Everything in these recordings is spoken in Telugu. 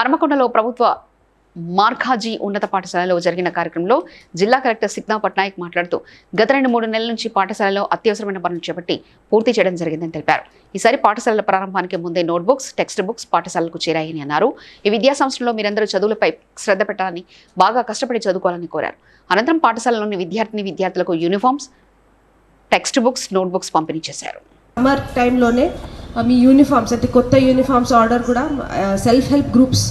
హర్మకొండలో ప్రభుత్వ మార్ఖాజీ ఉన్నత పాఠశాలలో జరిగిన కార్యక్రమంలో జిల్లా కలెక్టర్ సిగ్నా పట్నాయక్ మాట్లాడుతూ గత రెండు మూడు నెలల నుంచి పాఠశాలలో అత్యవసరమైన పనులు చేపట్టి పూర్తి చేయడం జరిగిందని తెలిపారు. ఈసారి పాఠశాలల ప్రారంభానికి ముందే నోట్బుక్స్ టెక్స్ట్ బుక్స్ పాఠశాలకు చేరాయని అన్నారు. ఈ విద్యా సంవత్సరంలో మీరందరూ చదువులపై శ్రద్ధ పెట్టాలని బాగా కష్టపడి చదువుకోవాలని కోరారు. అనంతరం పాఠశాలలోని విద్యార్థిని విద్యార్థులకు యూనిఫామ్స్ టెక్స్ట్ బుక్స్ నోట్బుక్స్ పంపిణీ చేశారు. సమ్మర్ టైంలోనే మీ యూనిఫామ్స్ అంటే కొత్త యూనిఫామ్స్ ఆర్డర్ కూడా సెల్ఫ్ హెల్ప్ గ్రూప్స్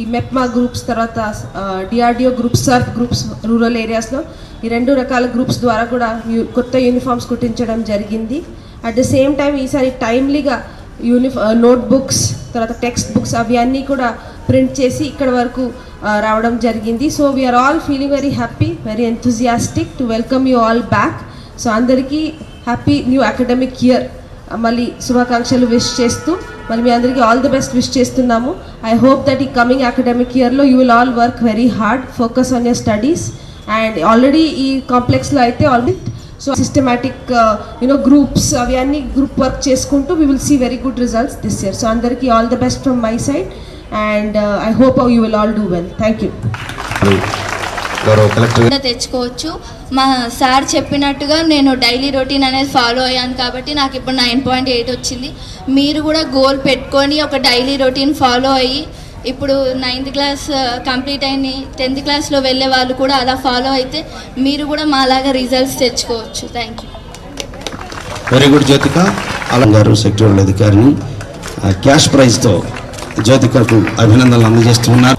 ఈ మెప్మా గ్రూప్స్ తర్వాత DRDO groups SERP groups rural ఏరియాస్లో ఈ రెండు రకాల గ్రూప్స్ ద్వారా కూడా కొత్త యూనిఫామ్స్ కుట్టించడం జరిగింది. అట్ ద సేమ్ టైం ఈసారి టైమ్లీగా యూనిఫా నోట్బుక్స్ తర్వాత టెక్స్ట్ బుక్స్ అవి అన్నీ కూడా ప్రింట్ చేసి ఇక్కడ వరకు రావడం జరిగింది. So we're all feeling very happy very enthusiastic to welcome you all back so అందరికీ హ్యాపీ న్యూ అకాడమిక్ ఇయర్ మళ్ళీ శుభాకాంక్షలు విష్ చేస్తూ మళ్ళీ మీ అందరికీ ఆల్ ది బెస్ట్ విష్ చేస్తున్నాము. ఐ హోప్ దట్ ఈ కమింగ్ అకాడమిక్ ఇయర్లో you will all work very hard focus on your studies and already ఈ కాంప్లెక్స్లో అయితే already so systematic you know groups అవి అన్ని గ్రూప్ వర్క్ చేసుకుంటూ we will see very good results this year so అందరికీ all the best from my side and I hope you will all do well thank you తెచ్చుకోవచ్చు. మా సార్ చెప్పినట్టుగా నేను డైలీ రొటీన్ అనేది ఫాలో అయ్యాను కాబట్టి నాకు ఇప్పుడు నైన్ పాయింట్ ఎయిట్ వచ్చింది. మీరు కూడా గోల్ పెట్టుకొని ఒక డైలీ రొటీన్ ఫాలో అయ్యి ఇప్పుడు నైన్త్ క్లాస్ కంప్లీట్ అయింది. టెన్త్ క్లాస్లో వెళ్ళే వాళ్ళు కూడా అలా ఫాలో అయితే మీరు కూడా మాలాగా రిజల్ట్స్ తెచ్చుకోవచ్చు. Thank you. Very good Jyothika. Alam గారు సెక్టోరియల్ అధికారిని క్యాష్ ప్రైజ్తో జ్యోతికకు అభినందనలు అందజేస్తున్నారు